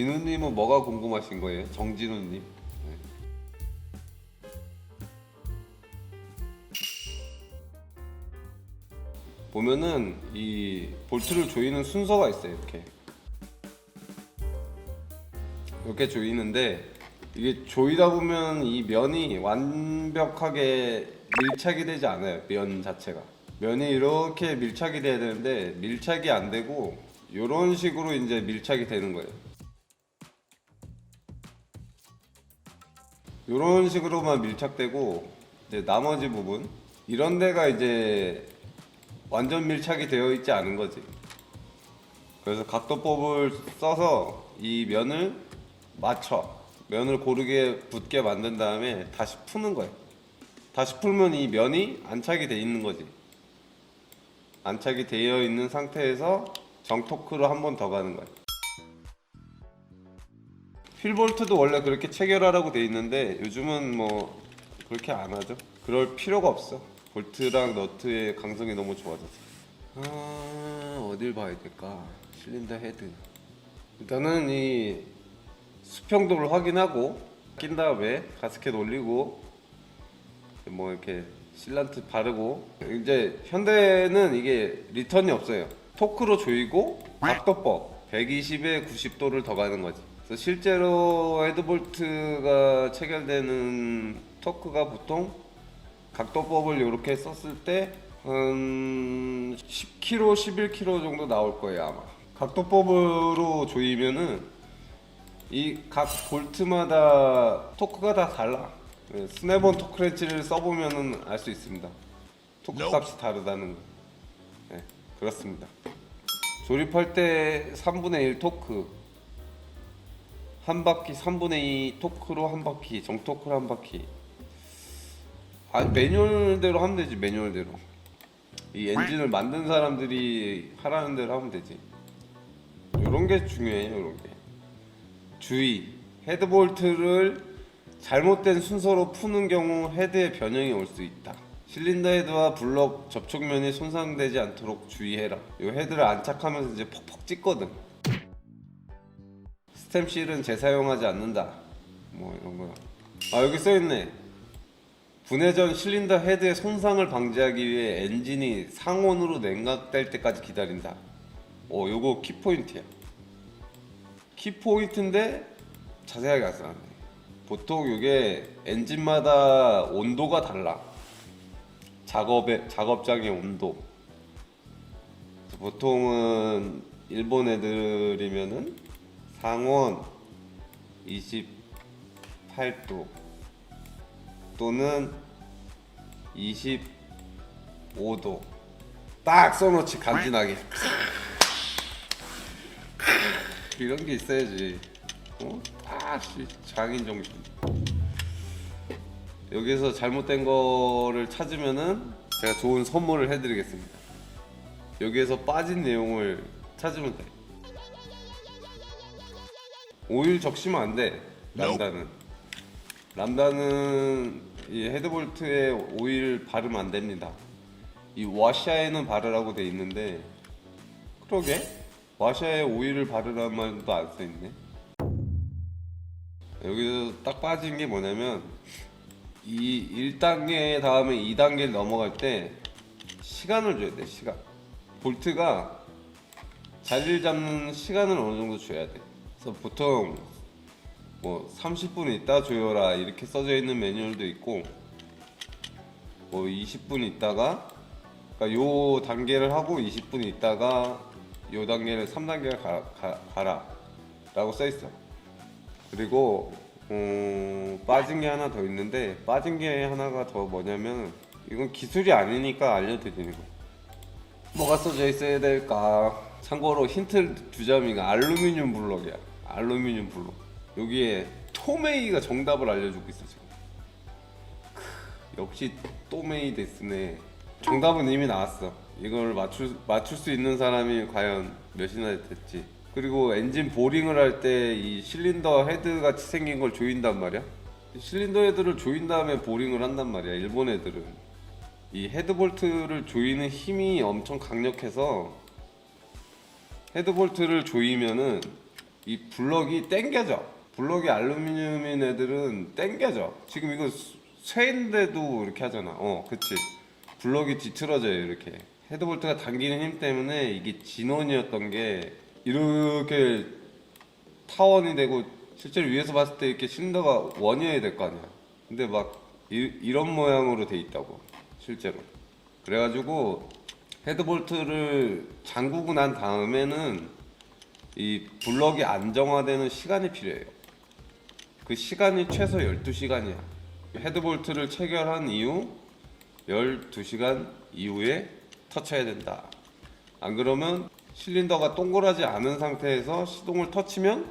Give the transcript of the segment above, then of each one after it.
진우님은 뭐가 궁금하신 거예요? 정진우님. 네. 보면은 이 볼트를 조이는 순서가 있어요. 이렇게 이렇게 조이는데 이게 조이다 보면 이 면이 완벽하게 밀착이 되지 않아요. 면 자체가 면이 이렇게 밀착이 돼야 되는데 밀착이 안 되고 이런 식으로 이제 밀착이 되는 거예요. 이런 식으로만 밀착되고 이제 나머지 부분 이런 데가 이제 완전 밀착이 되어 있지 않은 거지. 그래서 각도법을 써서 이 면을 맞춰 면을 고르게 붙게 만든 다음에 다시 푸는 거예요. 다시 풀면 이 면이 안착이 돼 있는 거지. 안착이 되어 있는 상태에서 정토크로 한 번 더 가는 거예요. 휠볼트도 원래 그렇게 체결하라고 돼 있는데 요즘은 뭐 그렇게 안 하죠. 그럴 필요가 없어. 볼트랑 너트의 강성이 너무 좋아져서. 아 어딜 봐야 될까? 실린더 헤드. 일단은 이 수평도를 확인하고 낀 다음에 가스켓 올리고 뭐 이렇게 실란트 바르고 이제 현대는 이게 리턴이 없어요. 토크로 조이고 각도법 120에 90도를 더 가는 거지. 그래서 실제로 헤드볼트가 체결되는 토크가 보통 각도법을 이렇게 썼을 때 한 10kg, 11kg 정도 나올 거예요 아마. 각도법으로 조이면은 이 각 볼트마다 토크가 다 달라. 네, 스냅온 토크렌치를 써보면은 알 수 있습니다. 토크 값이 다르다는 거. 네, 그렇습니다. 조립할 때 3분의 1 토크, 한 바퀴 3분의 2 토크로 한 바퀴, 정토크로 한 바퀴. 아 매뉴얼대로 하면 되지 매뉴얼대로. 이 엔진을 만든 사람들이 하라는 대로 하면 되지. 이런 게 중요해요, 이런 게. 주의 헤드볼트를 잘못된 순서로 푸는 경우 헤드에 변형이 올 수 있다. 실린더 헤드와 블럭 접촉면이 손상되지 않도록 주의해라. 이 헤드를 안착하면서 이제 퍽퍽 찍거든. 스템실은 재사용하지 않는다. 뭐 이런 거야. 아 여기 써 있네. 분해 전 실린더 헤드의 손상을 방지하기 위해 엔진이 상온으로 냉각될 때까지 기다린다. 오, 요거 키포인트야. 키포인트인데 자세하게 안 써놨네. 보통 이게 엔진마다 온도가 달라. 작업의 작업장의 온도. 보통은 일본 애들이면은 상온 28도 또는 25도 딱 써놓지 간지나게. 이런 게 있어야지. 어? 아, 씨, 장인 정신. 여기서 잘못된 거를 찾으면은 제가 좋은 선물을 해드리겠습니다. 여기에서 빠진 내용을 찾으면 돼. 오일 적시면 안 돼. 람다는. 람다는 이 헤드볼트에 오일 바르면 안 됩니다. 이 와샤에는 바르라고 돼 있는데 그러게 와샤에 오일을 바르라는 말도 안 써 있네. 여기서 딱 빠진 게 뭐냐면 이 1단계 다음에 2단계를 넘어갈 때 시간을 줘야 돼 시간 볼트가 자리를 잡는 시간을 어느 정도 줘야 돼 그래서 보통 뭐 30분 있다 조여라 이렇게 써져 있는 매뉴얼도 있고 뭐 20분 있다가 그러니까 요 단계를 하고 20분 있다가 요 단계를 3단계를 가, 가, 가라 라고 써 있어 그리고 어, 빠진 게 하나 더 있는데 빠진 게 하나가 더 뭐냐면 이건 기술이 아니니까 알려드리는 거예요. 뭐가 써져 있어야 될까? 참고로 힌트 주자미가 알루미늄 블럭이야. 알루미늄 블럭. 여기에 토메이가 정답을 알려주고 있어 지금. 크, 역시 토메이 데스네. 정답은 이미 나왔어. 이걸 맞출 맞출 수 있는 사람이 과연 몇이나 됐지. 그리고 엔진 보링을 할 때 이 실린더 헤드 같이 생긴 걸 조인단 말이야. 실린더 헤드를 조인 다음에 보링을 한단 말이야. 일본 애들은 이 헤드 볼트를 조이는 힘이 엄청 강력해서 헤드 볼트를 조이면은 이 블럭이 땡겨져. 블럭이 알루미늄인 애들은 땡겨져. 지금 이거 수- 쇠인데도 이렇게 하잖아. 어, 그치. 블럭이 뒤틀어져요, 이렇게. 헤드볼트가 당기는 힘 때문에 이게 진원이었던 게 이렇게 타원이 되고 실제로 위에서 봤을 때 이렇게 실린더가 원이어야 될 거 아니야. 근데 막 이, 런 모양으로 돼 있다고 실제로. 그래가지고 헤드볼트를 잠그고 난 다음에는 이 블럭이 안정화되는 시간이 필요해요. 그 시간이 최소 12시간이야. 헤드볼트를 체결한 이후 12시간 이후에 터쳐야 된다. 안 그러면 실린더가 동그라지 않은 상태에서 시동을 터치면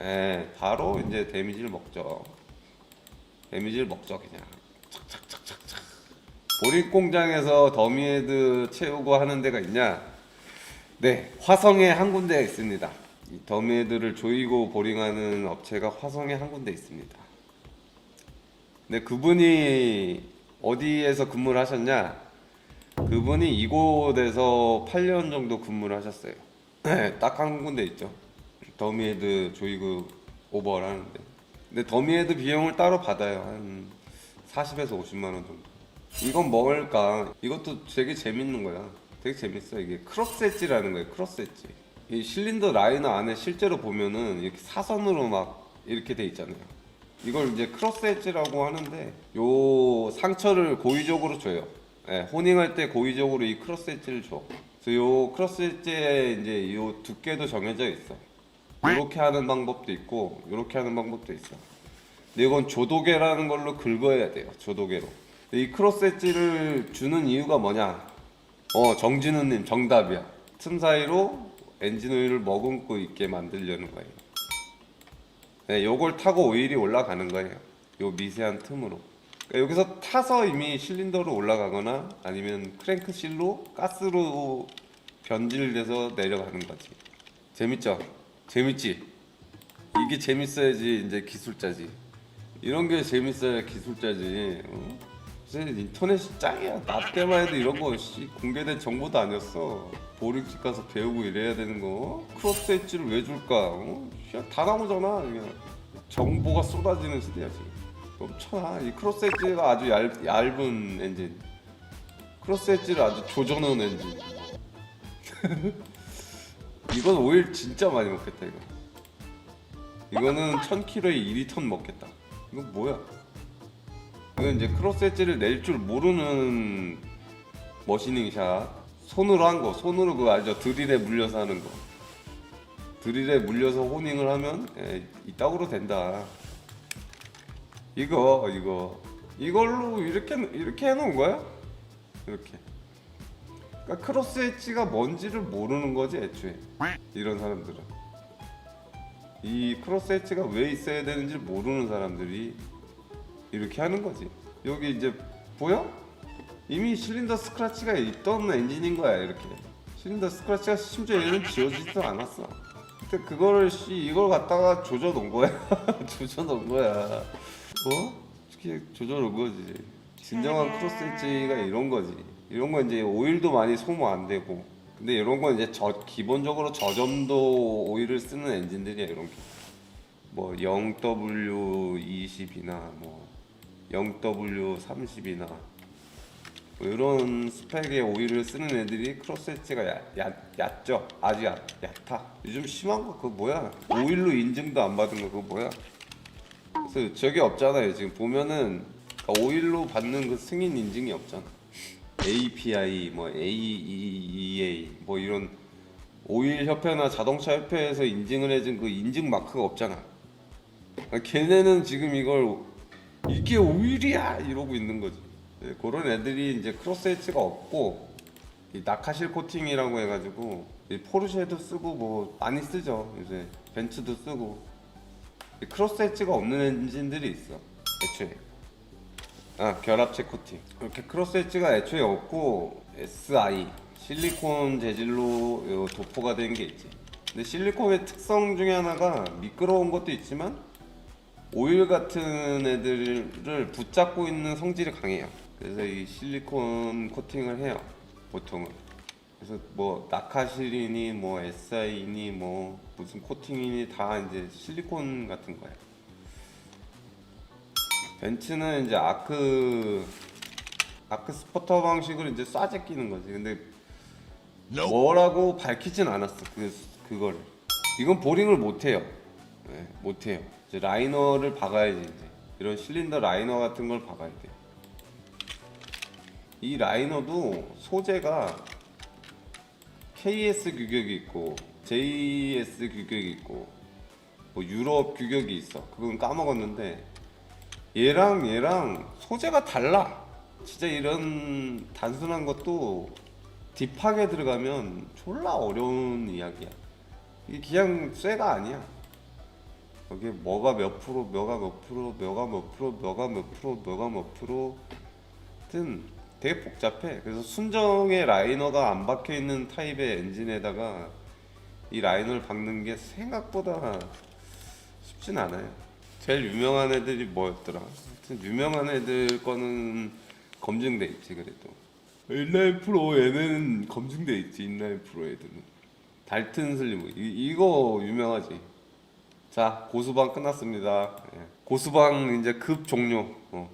에, 바로 이제 데미지를 먹죠. 데미지를 먹죠 그냥. 착착착착착. 보링 공장에서 더미헤드 채우고 하는 데가 있냐? 네, 화성에 한 군데 있습니다. 이 더미헤드를 조이고 보링하는 업체가 화성에 한 군데 있습니다. 근데 그분이 어디에서 근무를 하셨냐? 그분이 이곳에서 8년 정도 근무를 하셨어요. 네, 딱한 군데 있죠. 더미헤드 조이그 오버를 하는데. 근데 더미헤드 비용을 따로 받아요. 한 40에서 50만 원 정도. 이건 뭘까? 이것도 되게 재밌는 거야. 되게 재밌어. 이게 크로스 엣지라는 거예요. 크로스 엣지. 이 실린더 라이너 안에 실제로 보면은 이렇게 사선으로 막 이렇게 돼 있잖아요. 이걸 이제 크로스 엣지라고 하는데 요 상처를 고의적으로 줘요. 예, 호닝할 때 고의적으로 이 크로스 엣지를 줘. 그래서 요 크로스 엣지에 이제 요 두께도 정해져 있어. 이렇게 하는 방법도 있고 이렇게 하는 방법도 있어. 근데 이건 조도개라는 걸로 긁어야 돼요. 조도개로. 이 크로스 엣지를 주는 이유가 뭐냐? 어 정진우님 정답이야. 틈 사이로 엔진 오일을 머금고 있게 만들려는 거예요. 네, 요걸 타고 오일이 올라가는 거예요. 요 미세한 틈으로. 그러니까 여기서 타서 이미 실린더로 올라가거나 아니면 크랭크실로 가스로 변질돼서 내려가는 거지. 재밌죠? 재밌지? 이게 재밌어야지 이제 기술자지. 이런 게 재밌어야 기술자지. 어? 요새 인터넷이 짱이야. 나 때만 해도 이런 거 씨, 공개된 정보도 아니었어. 보링집 가서 배우고 이래야 되는 거. 크로스 엣지를 왜 줄까? 어? 씨, 다 나오잖아. 그냥. 정보가 쏟아지는 시대야 지금. 넘쳐나. 이 크로스 엣지가 아주 얇, 얇은 엔진. 크로스 엣지를 아주 조져놓은 엔진. 이건 오일 진짜 많이 먹겠다 이거. 이거는 1000kg에 2리턴 먹겠다. 이거 뭐야? 이건 이제 크로스 엣지를 낼 줄 모르는 머시닝 샷. 손으로 한 거. 손으로 그거 알죠? 드릴에 물려서 하는 거. 드릴에 물려서 호닝을 하면 에, 이따구로 된다. 이거 이거 이걸로 이렇게 이렇게 해놓은 거야? 이렇게. 그러니까 크로스 엣지가 뭔지를 모르는 거지 애초에 이런 사람들은 이 크로스 엣지가 왜 있어야 되는지 모르는 사람들이 이렇게 하는 거지. 여기 이제 보여? 이미 실린더 스크래치가 있던 엔진인 거야 이렇게. 실린더 스크래치가 심지어 얘는 지워지지도 않았어. 근데 그거를 씨 이걸 갖다가 조져 놓은 거야. 조져 놓은 거야. 뭐? 이렇게 조져 놓은 거지? 진정한 크로스 엣지가 이런 거지. 이런 건 이제 오일도 많이 소모 안 되고. 근데 이런 건 이제 저 기본적으로 저점도 오일을 쓰는 엔진들이야 이런 게. 뭐 0W20이나 뭐 0W30이나. 뭐 이런 스펙의 오일을 쓰는 애들이 크로스 엣지가 얕죠? 아주 얕, 얕아. 요즘 심한 거 그거 뭐야? 오일로 인증도 안 받은 거 그거 뭐야? 그래서 저게 없잖아요 지금. 보면은 그러니까 오일로 받는 그 승인 인증이 없잖아. API 뭐 AEA 뭐 이런 오일 협회나 자동차 협회에서 인증을 해준 그 인증 마크가 없잖아. 그러니까 걔네는 지금 이걸 이게 오일이야 이러고 있는 거지. 네, 그런 애들이 이제 크로스 엣지가 없고 이 낙하실 코팅이라고 해가지고 이 포르쉐도 쓰고 뭐 많이 쓰죠 이제 벤츠도 쓰고 이 크로스 엣지가 없는 엔진들이 있어 애초에. 아 결합체 코팅 이렇게 크로스 엣지가 애초에 없고 SI 실리콘 재질로 요 도포가 된 게 있지 근데 실리콘의 특성 중에 하나가 미끄러운 것도 있지만 오일 같은 애들을 붙잡고 있는 성질이 강해요 그래서 이 실리콘 코팅을 해요 보통은 그래서 뭐 나카실이니 뭐 SI니 뭐 무슨 코팅이니 다 이제 실리콘 같은 거예요. 벤츠는 이제 아크 아크 스포터 방식으로 이제 쏴제 끼는 거지. 근데 뭐라고 밝히진 않았어. 그 그거를. 이건 보링을 못 해요. 네, 못 해요. 이제 라이너를 박아야지 이제. 이런 실린더 라이너 같은 걸 박아야 돼. 이 라이너도 소재가 KS 규격이 있고 JS 규격이 있고 뭐 유럽 규격이 있어. 그건 까먹었는데 얘랑 얘랑 소재가 달라. 진짜 이런 단순한 것도 딥하게 들어가면 졸라 어려운 이야기야. 이게 그냥 쇠가 아니야. 여기에 뭐가 몇 프로, 뭐가 몇 프로, 뭐가 몇 프로, 뭐가 몇 프로, 뭐가 몇 프로 하여튼 되게 복잡해. 그래서 순정의 라이너가 안 박혀 있는 타입의 엔진에다가 이 라이너를 박는 게 생각보다 쉽진 않아요. 제일 유명한 애들이 뭐였더라? 하여튼 유명한 애들 거는 검증돼 있지 그래도. 인라인 프로 얘는 검증돼 있지 인라인 프로 애들은. 달튼 슬리브 이, 이거 유명하지. 자 고수방 끝났습니다. 예. 고수방 이제 급 종료. 어.